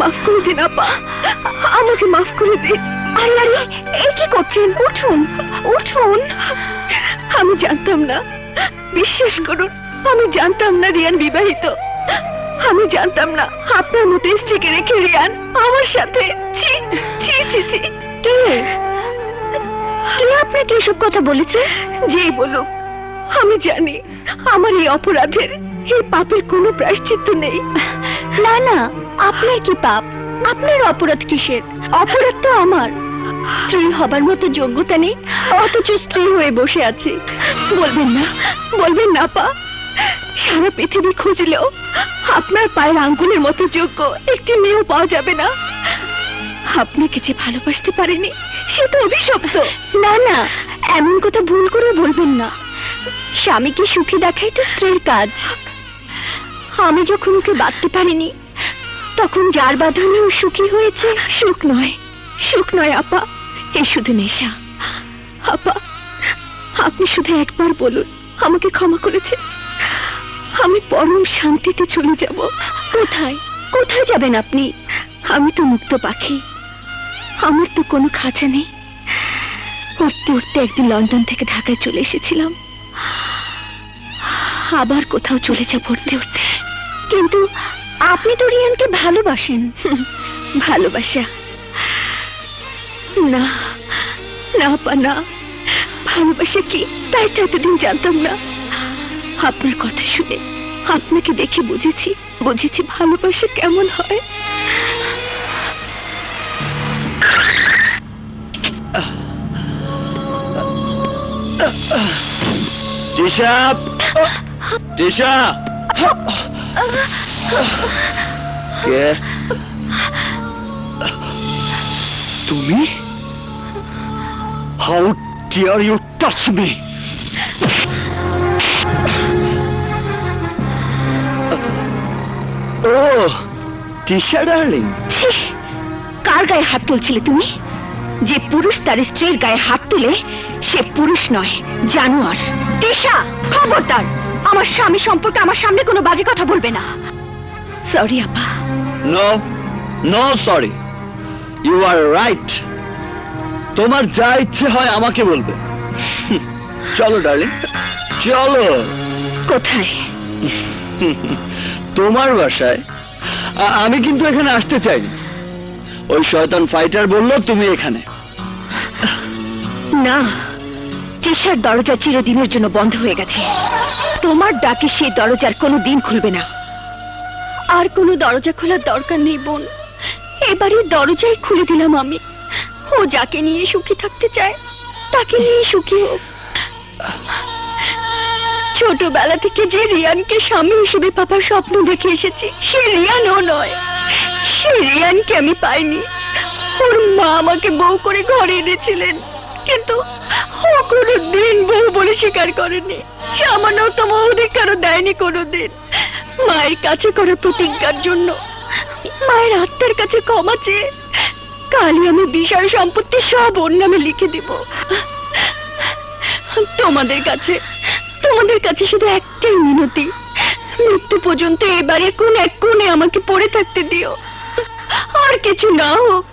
মাফ করে দিন আপা আমাকে মাফ করে দিন। আরে আরে এই কি করছেন? উঠুন উঠুন। আমি জানতাম না। বিশ্বাস করুন আমি জানতাম না রিয়ান বিবাহিত। আমি জানতাম না আপনার মতো স্ত্রীকে রেখে রিয়ান আমার সাথে ছি ছি ছি ছি। কে? কে আপনাকে এসব কথা বলেছে? যে বলুক আমি জানি আমার এই অপরাধের এই পাপের কোনো প্রায়শ্চিত্ত নেই। না না আপনার কি পাপ? আপনার অপরাধ কিসের? অপরাধ তো আমার। স্ত্রী হবার মতো যোগ্যতা নেই, অথচ স্ত্রী হয়ে বসে আছি। বলবেন না বলবেন না, পা। সারা পৃথিবী খুঁজলেও আপনার পায়ের আঙ্গুলের মতো যোগ্য একটি মেয়েও পাওয়া যাবে না। আপনাকে যে ভালোবাসতে পারেনি, সে তো অভিশপ্ত। না না, এমন কথা ভুল করে বলবেন না। স্বামীকে সুখী দেখাই তো স্ত্রীর কাজ। আমি যখন ওকে বাঁধতে পারিনি তখন যার বাঁধনে ও সুখী হয়েছে, সুখ নয়। সুখ নয়, আপা। এ শুধু নেশা। আপা, আপনি শুধু একবার বলুন, আমাকে ক্ষমা করেছে আমি পরম শান্তিতে চলে যাব। কোথায়? কোথায় যাবেন আপনি? আমি তো মুক্ত পাখি। আমার তো কোনো খাঁচা নেই। উঠতে উঠতে একদিন লন্ডন থেকে ঢাকায় চলে এসেছিলাম। আবার কোথাও চলে যাব উঠতে উঠতে। কিন্তু আপনি তো রিয়ানকে ভালোবাসেন। ভালোবাসা। না না পা না। ভালোবাসা কি? তাই তো এতদিন জানতাম না। আপনার কথা শুনে আপনাকে দেখে বুঝেছি বুঝেছি ভালোবাসা কেমন হয়। দিশা দিশা কে? তুমি? How dare you touch me O Disha darling! কার গায়ে হাত তুলছিলে তুমি? যে পুরুষ তার স্ত্রীর গায়ে হাত তুলে, সে পুরুষ নয়, জানোয়ার। তেষা খবরদার। আমার স্বামী সম্পর্কে আমার সামনে কোনো বাজে কথা বলবে না। সরি আপা। No no sorry you are right তোমার যা ইচ্ছে হয় আমাকে বলবে। চলো ডার্লিং চলো। কোথায়? তোমার বাসায়। আমি কিন্তু এখানে আসতে চাই ওই শয়তান ফাইটার বলল তুমি এখানে। না। তেষার দরজা চিরদিনের জন্য বন্ধ হয়ে গেছে। তোমার ডাকে সেই দরজার কোনো দিন খুলবে না। আর কোনো দরজা খোলার দরকার নেই, বোন। এবারে দরজাই খুলে দিলাম আমি। ও যাকে নিয়ে সুখী থাকতে চায়, তাকে নিয়ে সুখী হোক। ছোটবেলা থেকে যে রিয়ানকে স্বামী হিসেবে পাপার স্বপ্ন দেখে এসেছি, সে রিয়ানও নয়। সে রিয়ানকে আমি পাইনি। ওর মা আমাকে বউ করে ঘরে এনেছিলেন। কিন্তু ও কোনো দিন বউ বলে স্বীকার করেনি। সামান্যতম অধিকারও দেয়নি কোনোদিন। মায়ের কাছে করা প্রতিজ্ঞার জন্য মায়ের আত্মার কাছে ক্ষমা চেয়ে কালই আমি বিষয় সম্পত্তি সব ওর নামে লিখে দিব। তোমাদের কাছে তোমাদের কাছে শুধু একটাই মিনতি। মৃত্যু পর্যন্ত এবারে কোন এক কোণে আমাকে পড়ে থাকতে দিও। আর কিছু না হোক,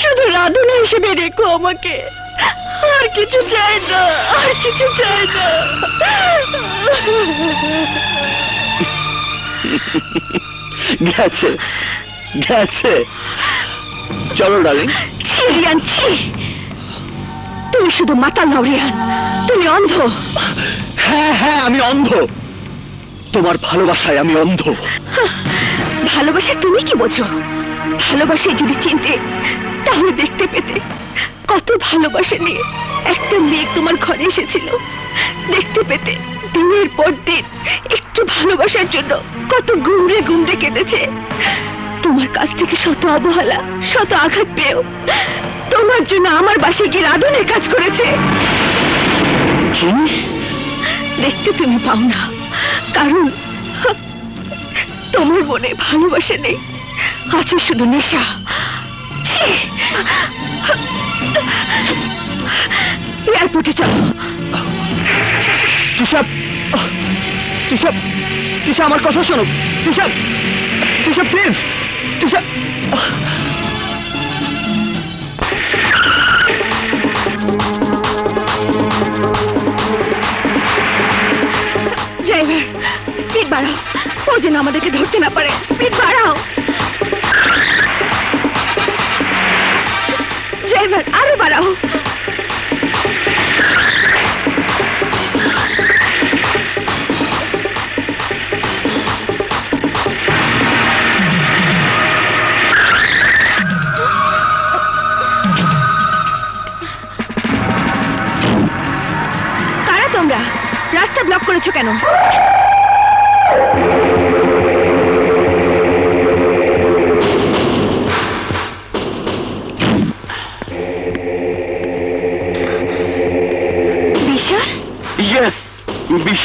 শুধু রাধুনা হিসেবে রেখো আমাকে। আর কিছু চাই না আর কিছু চাই না। গেছে গেছে। চলো ডার্লিং ছি রিয়ান ছি। তুমি শুধু মাতাল নাও রিয়ান। তুমি অন্ধ। হ্যাঁ হ্যাঁ আমি অন্ধ। তোমার ভালোবাসায় আমি অন্ধ। ভালোবাসা তুমি কি বোঝো? ভালোবাসে যদি চিনতে তাহলে দেখতে পেতে কত ভালোবাসা নিয়ে একটা মেয়ে তোমার ঘরে এসেছিল। দেখতে পেতে দিনের পর দিন একটু ভালোবাসার জন্য কত গুমড়ে গুমড়ে কেঁদেছে। তোমার কাছ থেকে শত অবহেলা শত আঘাত পেয়েও তোমার জন্য আমার বাসায় গিয়ে রাধনের কাজ করেছে। দেখতে তুমি পাও না কারণ তোমার মনে ভালোবাসা নেই। আছে শুধু নেশা! এয়ারপোর্টে চলো। তিশা তিশা তিশা আমার কথা শোনো। Tisha Tisha please Tisha driver speed বাড়াও। ও যেন আমাদেরকে ধরতে না পারে। স্পিড বাড়াও। ড্রাইভার আরও বাড়াও।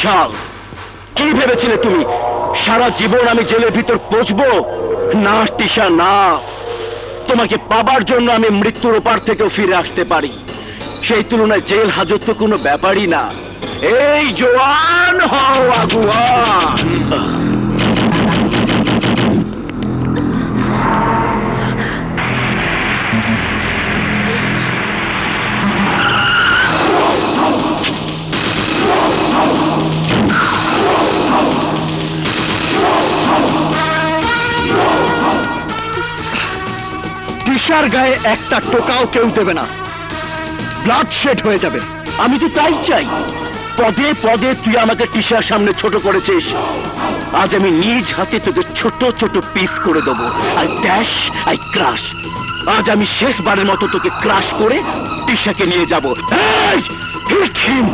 বিশাল। কি ভেবেছিলে তুমি? সারা জীবন আমি জেলের ভিতর পচবো না টিশা না। তোমাকে পাবার জন্য আমি মৃত্যুর ওপার থেকেও ফিরে আসতে পারি। সেই তুলনায় জেল হাজত তো কোনো ব্যাপারই না। এই জোয়ান হও, আগুয়ান! টিশার গায়ে একটা টোকাও কেউ দেবে না। ব্লাড শেড হয়ে যাবে। আমি তো তাই চাই। পদে পদে তুই আমাকে টিশার সামনে ছোট করেছিস। আজ আমি নিজ হাতে তোকে ছোট ছোট পিস করে দেবো। আই ড্যাশ আই ক্রাশ আজ আমি শেষবারের মতো তোকে ক্রাশ করে টিশাকে নিয়ে যাব। hit him!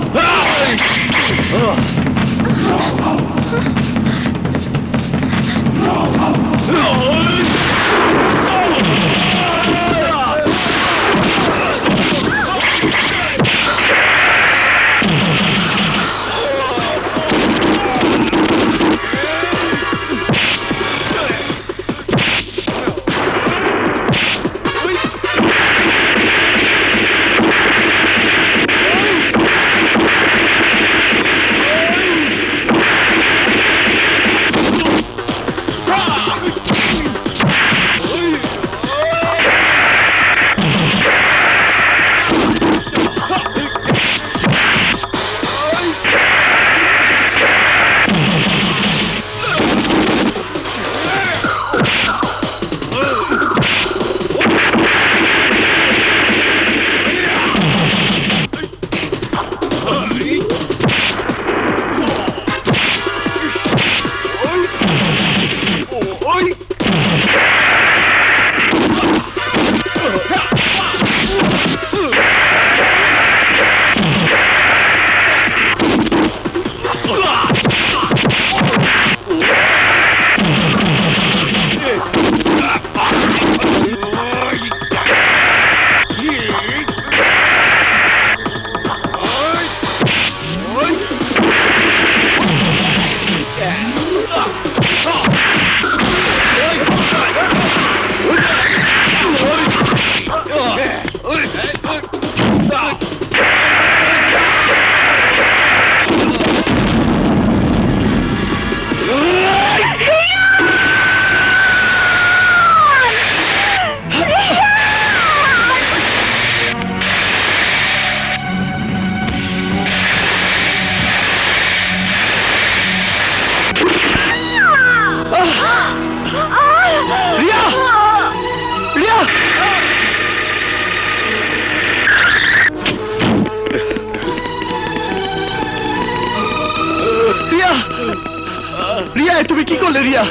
তুমি কি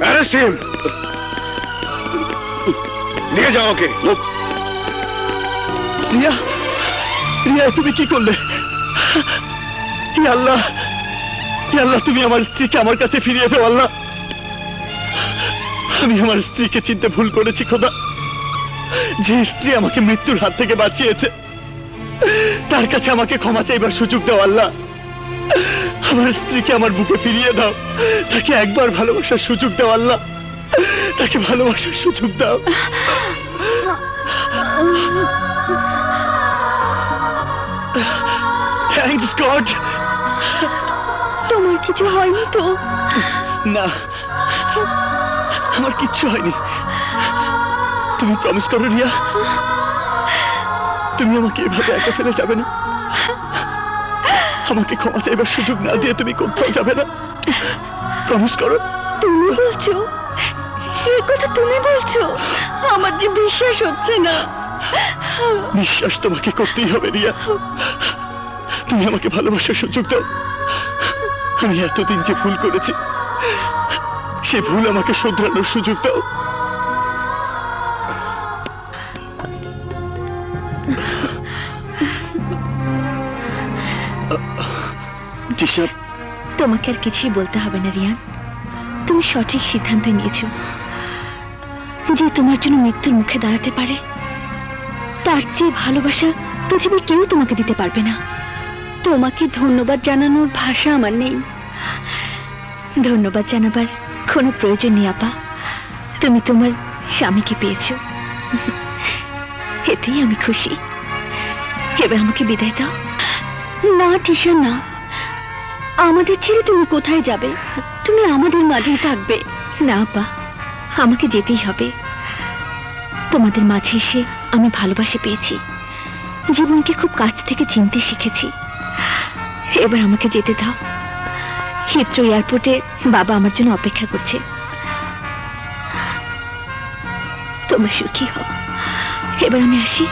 অ্যারেস্ট হিম। নিয়ে যাও ওকে। রিয়া রিয়া তুমি কি করলে? কি আল্লাহ কি আল্লাহ তুমি আমার স্ত্রীকে আমার কাছে ফিরিয়ে দাও আল্লাহ। আমি আমার স্ত্রীকে চিনতে ভুল করেছি খোদা। যে স্ত্রী আমাকে মৃত্যুর হাত থেকে বাঁচিয়েছে তার কাছে আমাকে ক্ষমা চাইবার সুযোগ দাও আল্লাহ। আমার স্ত্রীকে আমার বুকে ফিরিয়ে দাও। তাকে একবার ভালোবাসার সুযোগ দাও আল্লাহ। তাকে ভালোবাসার সুযোগ দাও। থ্যাংকস গড তোমার কিছু হয়নি তো? না আমার কিচ্ছু হয়নি। তুমি প্রমিস করো রিয়া। তুমি আমাকে এভাবে একা ফেলে যাবে না। আমাকে ক্ষমা চাইবার সুযোগ না দিয়ে তুমি কোথাও যাবে না। প্রমিস করো। তুমি বলছো? এ কথা তুমি বলছো? আমার যে বিশ্বাস হচ্ছে না। বিশ্বাস তোমাকে করতেই হবে রিয়া। তুমি আমাকে ভালোবাসার সুযোগ দাও। আমি এতদিন যে ভুল করেছি সে ভুল আমাকে শোধরানোর সুযোগ দাও। জিসাব তোমাকে আর কিছুই বলতে হবে না, রিয়ান। তুমি সঠিক সিদ্ধান্ত নিয়েছো। যে তোমার জন্য মৃত্যুর মুখে দাঁড়াতে পারে, তার চেয়ে ভালোবাসা পৃথিবীর কেউ তোমাকে দিতে পারবে না। তোমাকে ধন্যবাদ জানানোর ভাষা আমার নেই। ধন্যবাদ জানাবার কোনো প্রয়োজন নেই, আপা। তুমি তোমার স্বামীকে পেয়েছ। এতেই আমি খুশি। এবার আমাকে বিদায় দাও। না, টিশা, না। আমাদের ছেড়ে তুমি কোথায় যাবে? তুমি আমাদের মাঝেই থাকবে। না আপা আমাকে যেতেই হবে। তোমাদের মাঝে এসে আমি ভালোবাসা পেয়েছি। জীবনকে খুব কাছ থেকে চিনতে শিখেছি। এবার আমাকে যেতে দাও। হিত্র এয়ারপোর্টে বাবা আমার জন্য অপেক্ষা করছে। তোমরা সুখী হও। এবার আমি আসি।